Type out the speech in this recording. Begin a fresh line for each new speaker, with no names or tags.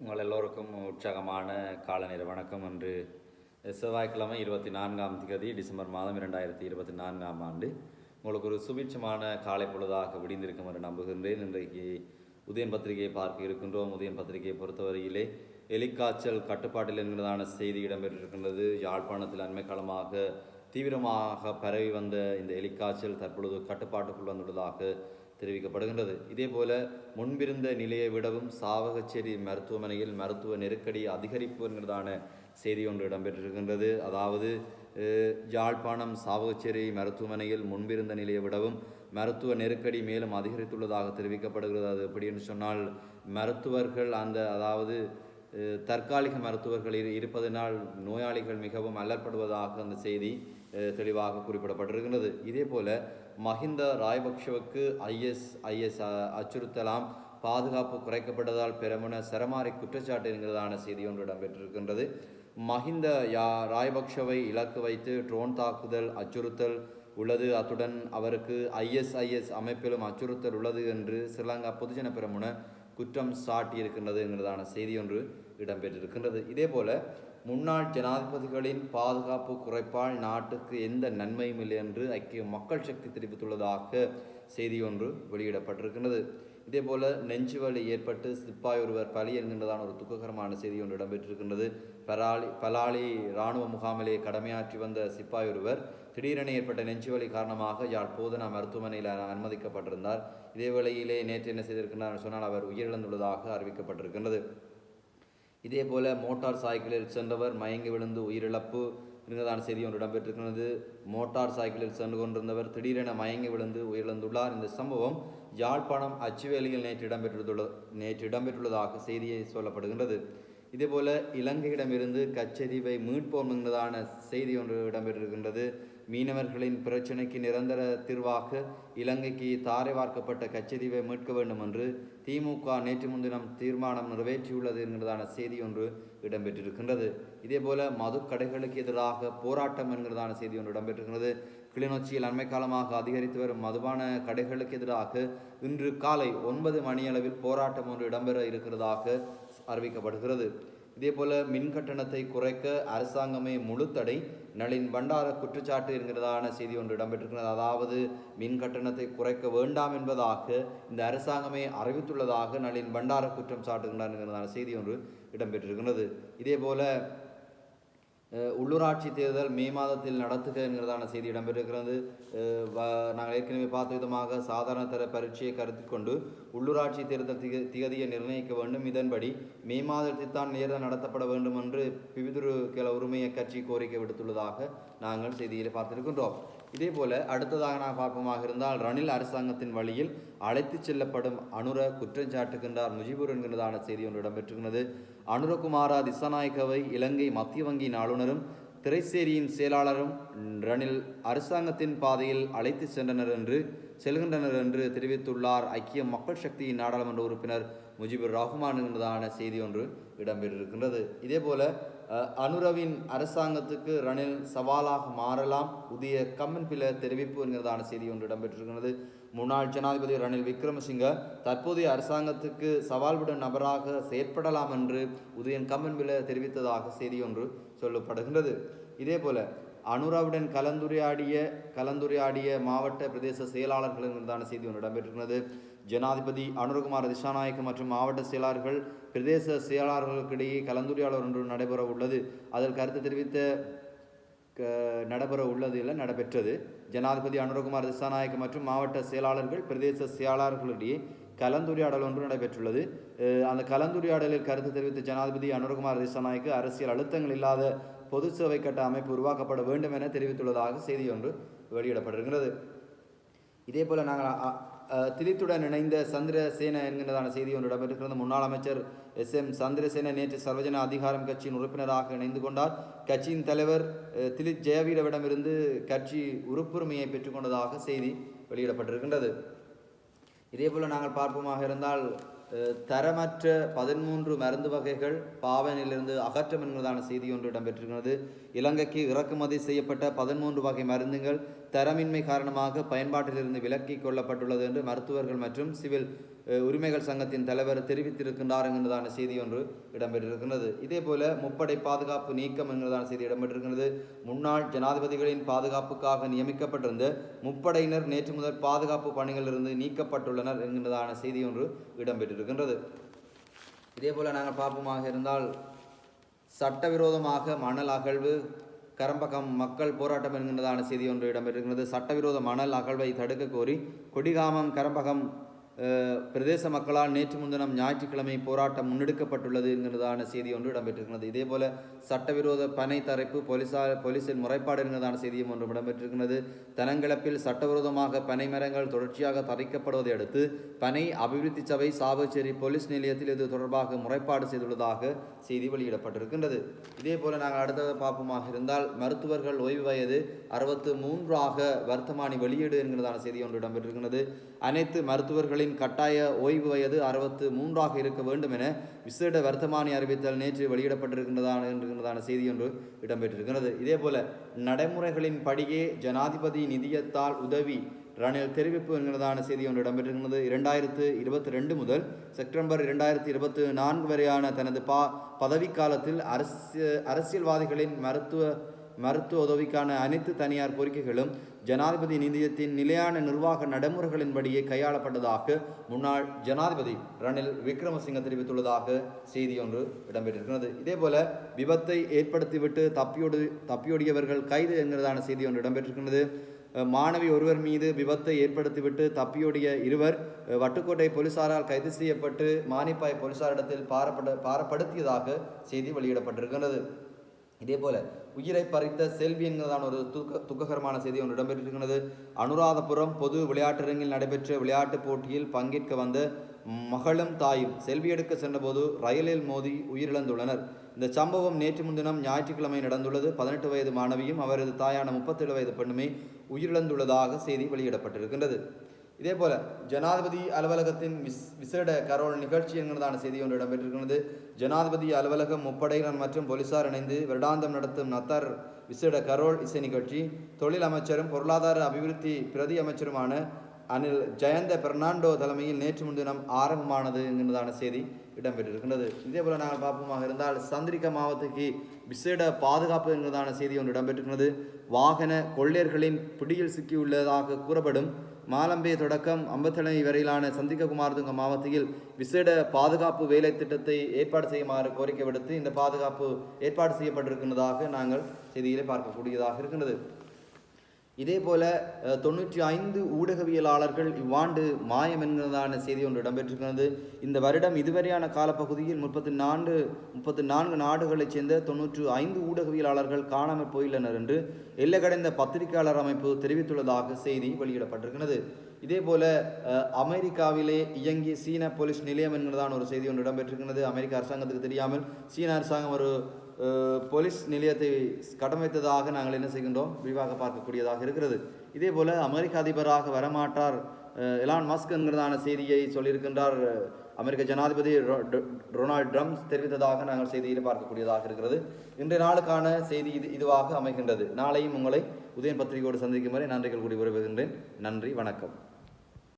உங்கள் எல்லோருக்கும் உற்சாகமான கால வணக்கம் என்று செவ்வாய்க்கிழமை இருபத்தி நான்காம் தேதி டிசம்பர் மாதம் இரண்டாயிரத்தி இருபத்தி நான்காம் ஆண்டு. உங்களுக்கு ஒரு சுபிட்சமான காலை பொழுதாக விடிந்திருக்கும் என்று நம்புகின்றேன். இன்றைக்கு உதயன் பத்திரிகையை பார்க்க இருக்கின்றோம். உதயன் பத்திரிகையை பொறுத்தவரையிலே எலிக்காய்ச்சல் கட்டுப்பாட்டில் என்கிறதான செய்தி இடம்பெற்றிருக்கின்றது. யாழ்ப்பாணத்தில் அண்மைக்காலமாக தீவிரமாக பரவி வந்த இந்த எலிக்காய்ச்சல் தற்பொழுது கட்டுப்பாட்டுக்குள் வந்துள்ளதாக தெரிவிக்கப்படுகின்றது. இதேபோல முன்பிருந்த நிலையை விடவும் சாவகச்சேரி மருத்துவமனையில் மருத்துவ நெருக்கடி அதிகரிப்பு என்கிறதான செய்தி ஒன்று இடம்பெற்றிருக்கின்றது. அதாவது ஜாழ்ப்பாணம் சாவகச்சேரி மருத்துவமனையில் முன்பிருந்த நிலையை விடவும் மருத்துவ நெருக்கடி மேலும் அதிகரித்துள்ளதாக தெரிவிக்கப்படுகிறது. அது எப்படின்னு சொன்னால் மருத்துவர்கள் அந்த அதாவது தற்காலிக மருத்துவர்கள் இரு இருப்பதனால் நோயாளிகள் மிகவும் அல்லற்படுவதாக அந்த செய்தி தெளிவாக குறிப்பிடப்பட்டிருக்கிறது இதே போல மஹிந்த ராயபக்ஷவுக்கு ஐஎஸ் ஐஎஸ் அச்சுறுத்தலாம் பாதுகாப்பு குறைக்கப்பட்டதால் பெருமன சரமாரி குற்றச்சாட்டு என்கிறதான செய்தி ஒன்று இடம்பெற்றிருக்கின்றது. மஹிந்த யா ராயபக்ஷவை இலக்கு வைத்து ட்ரோன் தாக்குதல் அச்சுறுத்தல் உள்ளது. அத்துடன் அவருக்கு ஐஎஸ்ஐஎஸ் அமைப்பிலும் அச்சுறுத்தல் உள்ளது என்று ஸ்ரீலங்கா பொதுஜன பெரமுன குற்றம் சாட்டியிருக்கின்றது என்கிறதான செய்தி ஒன்று இடம்பெற்றிருக்கின்றது. இதேபோல முன்னாள் ஜனாதிபதிகளின் பாதுகாப்பு குறைப்பால் நாட்டுக்கு எந்த நன்மையும் இல்லை என்று ஐக்கிய மக்கள் சக்தி தெரிவித்துள்ளதாக செய்தி ஒன்று வெளியிடப்பட்டிருக்கின்றது. இதேபோல நெஞ்சுவலி ஏற்பட்டு சிப்பாய் ஒருவர் பலி என்கின்றதான ஒரு துக்ககரமான செய்தி ஒன்று இடம்பெற்றிருக்கின்றது. பலாலி பலாலி இராணுவ முகாமிலே கடமையாற்றி வந்த சிப்பாய் ஒருவர் திடீரென ஏற்பட்ட நெஞ்சுவலி காரணமாக யாழ் போதனா மருத்துவமனையில் அனுமதிக்கப்பட்டிருந்தார். இதே வேளையிலே நேற்று என்ன செய்திருக்கின்றார் சொன்னால் அவர் உயிரிழந்துள்ளதாக அறிவிக்கப்பட்டிருக்கின்றது. இதே போல் மோட்டார் சைக்கிளில் சென்றவர் மயங்கி விழுந்து உயிரிழப்பு. இருந்ததான செய்தி ஒன்று இடம்பெற்றிருக்கிறது. மோட்டார் சைக்கிளில் சென்று கொண்டிருந்தவர் திடீரென மயங்கி விழுந்து உயிரிழந்துள்ளார். இந்த சம்பவம் யாழ்ப்பாணம் அச்சுவேலியில் நேற்று இடம்பெற்றுள்ள நேற்று இடம்பெற்றுள்ளதாக செய்தியை சொல்லப்படுகின்றது. இதேபோல இலங்கையிடமிருந்து கச்சரிவை மீட்போம் என்பதான செய்தி ஒன்று இடம்பெற்றிருக்கின்றது. மீனவர்களின் பிரச்சினைக்கு நிரந்தர தீர்வாக இலங்கைக்கு தாரை வார்க்கப்பட்ட கச்சதீவை மீட்க வேண்டும் என்று திமுக நேற்று முன்தினம் தீர்மானம் நிறைவேற்றியுள்ளது என்கிறதான செய்தி ஒன்று இடம்பெற்றிருக்கின்றது. இதேபோல மது கடைகளுக்கு எதிராக போராட்டம் என்கிறதான செய்தி ஒன்று இடம்பெற்றிருக்கிறது. கிளிநொச்சியில் அண்மை காலமாக அதிகரித்து வரும் மதுபான கடைகளுக்கு எதிராக இன்று காலை ஒன்பது மணியளவில் போராட்டம் ஒன்று இடம்பெற இருக்கிறதாக அறிவிக்கப்படுகிறது. இதேபோல மின் கட்டணத்தை குறைக்க அரசாங்கமே முழு தடை நளின் பண்டார குற்றச்சாட்டு என்கிறதான செய்தி ஒன்று இடம்பெற்றிருக்கிறது. அதாவது மின் கட்டணத்தை குறைக்க வேண்டாம் என்பதாக இந்த அரசாங்கமே அறிவித்துள்ளதாக நளின் பண்டார குற்றம் சாட்டுகின்றார் என்கிறதான செய்தி ஒன்று இடம்பெற்றிருக்கிறது. இதேபோல அஹ், உள்ளூராட்சி தேர்தல் மே மாதத்தில் நடத்துக என்கிறதான செய்தி இடம்பெற்றிருக்கிறது. நாங்கள் ஏற்கனவே பார்த்த விதமாக சாதாரண தர பரீட்சையை கருத்தில் கொண்டு உள்ளூராட்சி தேர்தல் திக திகதியை நிர்ணயிக்க வேண்டும். இதன்படி மே மாதத்தில் தான் நேரில் நடத்தப்பட வேண்டும் என்று பிவிதுரு கிள உரிமைய கட்சி கோரிக்கை விடுத்துள்ளதாக நாங்கள் செய்தியில் பார்த்திருக்கின்றோம். இதேபோல அடுத்ததாக நான் பார்ப்போமாக இருந்தால் ரணில் அரசாங்கத்தின் வழியில் அழைத்துச் செல்லப்படும் அனுர குற்றம் சாட்டுகின்றார் முஜிபுர் என்கிறதான செய்தி ஒன்று இடம்பெற்றுகிறது அனுரகுமாரா திசாநாயக்கவை இலங்கை மத்திய வங்கியின் ஆளுநரும் திரைசேரியின் செயலாளரும் ரணில் அரசாங்கத்தின் பாதையில் அழைத்து சென்றனர் என்று செல்கின்றனர் என்று தெரிவித்துள்ளார் ஐக்கிய மக்கள் சக்தியின் நாடாளுமன்ற உறுப்பினர் முஜிபுர் ரஹ்மான் என்பதான செய்தி ஒன்று இடம்பெற்றிருக்கின்றது. இதேபோல் அனுரவின் அரசாங்கத்துக்கு ரணில் சவாலாக மாறலாம் புதிய கம்மன் பில தெரிவிப்பு என்கிறதான செய்தி ஒன்று இடம்பெற்றிருக்கிறது முன்னாள் ஜனாதிபதி ரணில் விக்ரமசிங்க தற்போதைய அரசாங்கத்துக்கு சவால் விடும் நபராக செயற்படலாம் என்று உதயன் கம்மன் பில தெரிவித்ததாக செய்தி ஒன்று சொல்லப்படுகின்றது. இதேபோல அனுராவுடன் கலந்துரையாடிய கலந்துரையாடிய மாவட்ட பிரதேச செயலாளர்கள் செய்தி ஒன்று இடம்பெற்றிருக்கிறது. ஜனாதிபதி அனுரகுமார் திசாநாயக்கம் மற்றும் மாவட்ட செயலாளர்கள் பிரதேச செயலாளர்களுக்கிடையே கலந்துரையாடல் ஒன்று நடைபெற உள்ளது. அதில் கருத்து தெரிவித்த க- நடைபெற உள்ளது இல்லை நடைபெற்றது. ஜனாதிபதி அனுரகுமார் திசாநாயக்கம் மற்றும் மாவட்ட செயலாளர்கள் பிரதேச செயலாளர்களிடையே கலந்துரையாடல் ஒன்று நடைபெற்றுள்ளது. அந்த கலந்துரையாடலில் கருத்து தெரிவித்த ஜனாதிபதி அனுரகுமார் திசாநாயக்கு அரசியல் அழுத்தங்கள் இல்லாத பொது சேவை கட்ட அமைப்பு உருவாக்கப்பட வேண்டும் என தெரிவித்துள்ளதாக செய்தி ஒன்று வெளியிடப்பட்டிருக்கிறது. இதே போல் நாங்கள் திலித்துடன் இணைந்த சந்திரசேன என்கின்றதான செய்தி ஒன்று இடம்பெற்றிருக்கிறது. முன்னாள் அமைச்சர் எஸ். எம். சந்திரசேன நேற்று சர்வஜன அதிகாரம் கட்சியின் உறுப்பினராக இணைந்து கொண்டார். கட்சியின் தலைவர் திலித் ஜெயவீரவிடமிருந்து கட்சி உறுப்புரிமையை பெற்றுக்கொண்டதாக செய்தி வெளியிடப்பட்டிருக்கின்றது. இதேபோல் நாங்கள் பார்ப்போமாக இருந்தால் தரமற்ற பதிமூன்று மருந்து வகைகள் பாவனிலிருந்து அகற்றம் என்கிறதான செய்தி ஒன்று இடம்பெற்றிருக்கிறது. இலங்கைக்கு இறக்குமதி செய்யப்பட்ட பதிமூன்று வகை மருந்துகள் தரமின்மை காரணமாக பயன்பாட்டிலிருந்து விலக்கிக் கொள்ளப்பட்டுள்ளது என்று மருத்துவர்கள் மற்றும் சிவில் உரிமைகள் சங்கத்தின் தலைவர் தெரிவித்திருக்கின்றார் என்கிறதான செய்தி ஒன்று இடம்பெற்றிருக்கின்றது. இதே போல முப்படை பாதுகாப்பு நீக்கம் என்கிறதான செய்தி இடம்பெற்றிருக்கிறது முன்னாள் ஜனாதிபதிகளின் பாதுகாப்புக்காக நியமிக்கப்பட்டிருந்த முப்படையினர் நேற்று முதல் பாதுகாப்பு பணிகளிலிருந்து நீக்கப்பட்டுள்ளனர் என்கிறதான செய்தி ஒன்று இடம்பெற்றிருக்கின்றது. இதே போல நாங்கள் பார்ப்போமாக இருந்தால் சட்டவிரோதமாக மணல் அகழ்வு கரம்பகம் மக்கள் போராட்டம் என்கின்றதான செய்தி ஒன்று இடம்பெற்றிருக்கிறது சட்டவிரோத மணல் அகழ்வை தடுக்க கோரி கொடிகாமம் கரம்பகம் பிரதேச மக்களால் நேற்று முன்தினம் ஞாயிற்றுக்கிழமை போராட்டம் முன்னெடுக்கப்பட்டுள்ளது என்கிறதான செய்தி ஒன்று இடம்பெற்றிருக்கிறது. இதே போல சட்டவிரோத பனை தரைப்பு போலீசார் போலீசில் முறைப்பாடு என்கிறதான செய்தியும் ஒன்று இடம்பெற்றிருக்கிறது. தனங்கிழப்பில் சட்டவிரோதமாக பனை மரங்கள் தொடர்ச்சியாக தரைக்கப்படுவதை அடுத்து பனை அபிவிருத்தி சபை சாவச்சேரி போலீஸ் நிலையத்தில் இது தொடர்பாக முறைப்பாடு செய்துள்ளதாக செய்தி வெளியிடப்பட்டிருக்கின்றது. இதே போல நாங்கள் அடுத்தது பார்ப்போமாக இருந்தால் மருத்துவர்கள் ஓய்வு வயது அறுபத்து மூன்றாக வர்த்தமானி வெளியீடு என்கிறதான செய்தி ஒன்று இடம்பெற்றிருக்கிறது. அனைத்து மருத்துவர்களின் கட்டாய ஓய்வு வயது அறுபத்து மூன்றாக இருக்க வேண்டும் என விசேட வர்த்தமானி அறிவித்தல் நேற்று வெளியிடப்பட்டிருக்கின்றதான என்கிறதான செய்தி ஒன்று இடம்பெற்றிருக்கிறது. இதே போல நடைமுறைகளின் படியே ஜனாதிபதி நிதியத்தால் உதவி ரணில் தெரிவிப்பு என்கிறதான செய்தி ஒன்று இடம்பெற்றிருக்கிறது. இரண்டாயிரத்து இருபத்தி ரெண்டு முதல் செப்டம்பர் இரண்டாயிரத்தி இருபத்தி நான்கு வரையான தனது பா பதவிக்காலத்தில் அரசியல்வாதிகளின் மருத்துவ மருத்துவ உதவிக்கான அனைத்து தனியார் கோரிக்கைகளும் ஜனாதிபதி நிதியத்தின் நிலையான நிர்வாக நடைமுறைகளின்படியே கையாளப்பட்டதாக முன்னாள் ஜனாதிபதி ரணில் விக்ரமசிங்க தெரிவித்துள்ளதாக செய்தி ஒன்று இடம்பெற்றிருக்கிறது. இதேபோல விபத்தை ஏற்படுத்திவிட்டு தப்பியோடு தப்பியோடியவர்கள் கைது என்கிறதான செய்தி ஒன்று இடம்பெற்றிருக்கிறது. மாணவி ஒருவர் மீது விபத்தை ஏற்படுத்திவிட்டு தப்பியோடிய இருவர் வட்டுக்கோட்டை போலீசாரால் கைது செய்யப்பட்டு மானிப்பாய் போலீசாரிடத்தில் பாரப்பட பாரப்படுத்தியதாக செய்தி வெளியிடப்பட்டிருக்கிறது. இதே போல உயிரை பறித்த செல்வி என்கிறதான ஒரு துக்க துக்ககரமான செய்தி ஒன்று இடம்பெற்றிருக்கிறது அனுராதபுரம் பொது விளையாட்டரங்கில் நடைபெற்ற விளையாட்டுப் போட்டியில் பங்கேற்க வந்த மகளும் தாயும் செல்வி எடுக்க சென்றபோது ரயிலில் மோதி உயிரிழந்துள்ளனர். இந்த சம்பவம் நேற்று முன்தினம் ஞாயிற்றுக்கிழமை நடந்துள்ளது. பதினெட்டு வயது மாணவியும் அவரது தாயான முப்பத்தேழு வயது பெண்ணுமே உயிரிழந்துள்ளதாக செய்தி வெளியிடப்பட்டிருக்கின்றது. இதே போல ஜனாதிபதி அலுவலகத்தின் விஸ் விசேட கரோல் நிகழ்ச்சி என்கிறதான செய்தி ஒன்று இடம்பெற்றிருக்கிறது. ஜனாதிபதி அலுவலகம் முப்படையினர் மற்றும் போலீசார் இணைந்து வருடாந்தம் நடத்தும் நத்தார் விசேட கரோல் இசை நிகழ்ச்சி தொழில் அமைச்சரும் பொருளாதார அபிவிருத்தி பிரதி அமைச்சருமான அனில் ஜெயந்த பெர்னாண்டோ தலைமையில் நேற்று முன்தினம் ஆரம்பமானது என்கிறதான செய்தி. இடம்பெற்றிருக்கின்றது. இதே போல நாங்கள் பார்ப்போமாக இருந்தால் சந்திரிகா மாவட்டத்துக்கு விசேட பாதுகாப்பு என்கிறதான செய்தி ஒன்று இடம்பெற்றிருக்கிறது வாகன கொள்ளையர்களின் பிடியில் சிக்கியுள்ளதாக கூறப்படும் மாலம்பே தொடக்கம் அம்பத்தளை வரையிலான சந்திககுமாரதுங்க மாவட்டத்தில் விசேட பாதுகாப்பு வேலை திட்டத்தை ஏற்பாடு செய்யுமாறு கோரிக்கை விடுத்து இந்த பாதுகாப்பு ஏற்பாடு செய்யப்பட்டிருக்கின்றதாக நாங்கள் செய்தியிலே பார்க்கக்கூடியதாக இருக்கின்றது. இதே போல் தொண்ணூற்றி ஐந்து ஊடகவியலாளர்கள் இவ்வாண்டு மாயம் என்கிறதான செய்தி ஒன்று இடம்பெற்றிருக்கிறது. இந்த வருடம் இதுவரையான காலப்பகுதியில் முப்பத்தி நான்கு முப்பத்தி நான்கு நாடுகளைச் சேர்ந்த தொன்னூற்று ஐந்து ஊடகவியலாளர்கள் காணாமல் போயுள்ளனர் என்று எல்லை கடந்த பத்திரிகையாளர் அமைப்பு தெரிவித்துள்ளதாக செய்தி வெளியிடப்பட்டிருக்கிறது. இதே போல் அமெரிக்காவிலே இயங்கிய சீன போலீஸ் நிலையம் என்கிறதான ஒரு செய்தி ஒன்று இடம்பெற்றிருக்கிறது. அமெரிக்க அரசாங்கத்துக்கு தெரியாமல் சீன அரசாங்கம் ஒரு போலீஸ் நிலையத்தை கடமைத்ததாக நாங்கள் என்ன செய்கின்றோம்? விரிவாக பார்க்கக்கூடியதாக இருக்கிறது. இதே போல் அமெரிக்க அதிபராக வரமாட்டார் எலான் மஸ்க் என்கிறதான செய்தியை சொல்லியிருக்கின்றார் அமெரிக்க ஜனாதிபதி டொனால்ட் ட்ரம்ப் தெரிவித்ததாக நாங்கள் செய்தியில் பார்க்கக்கூடியதாக இருக்கிறது. இன்றைய நாளுக்கான செய்தி இது இதுவாக அமைகின்றது. நாளையும் உங்களை உதயன் பத்திரிகையோடு சந்திக்கும் வரை நன்றிகள் கூடி உறவுகின்றேன் நன்றி வணக்கம்.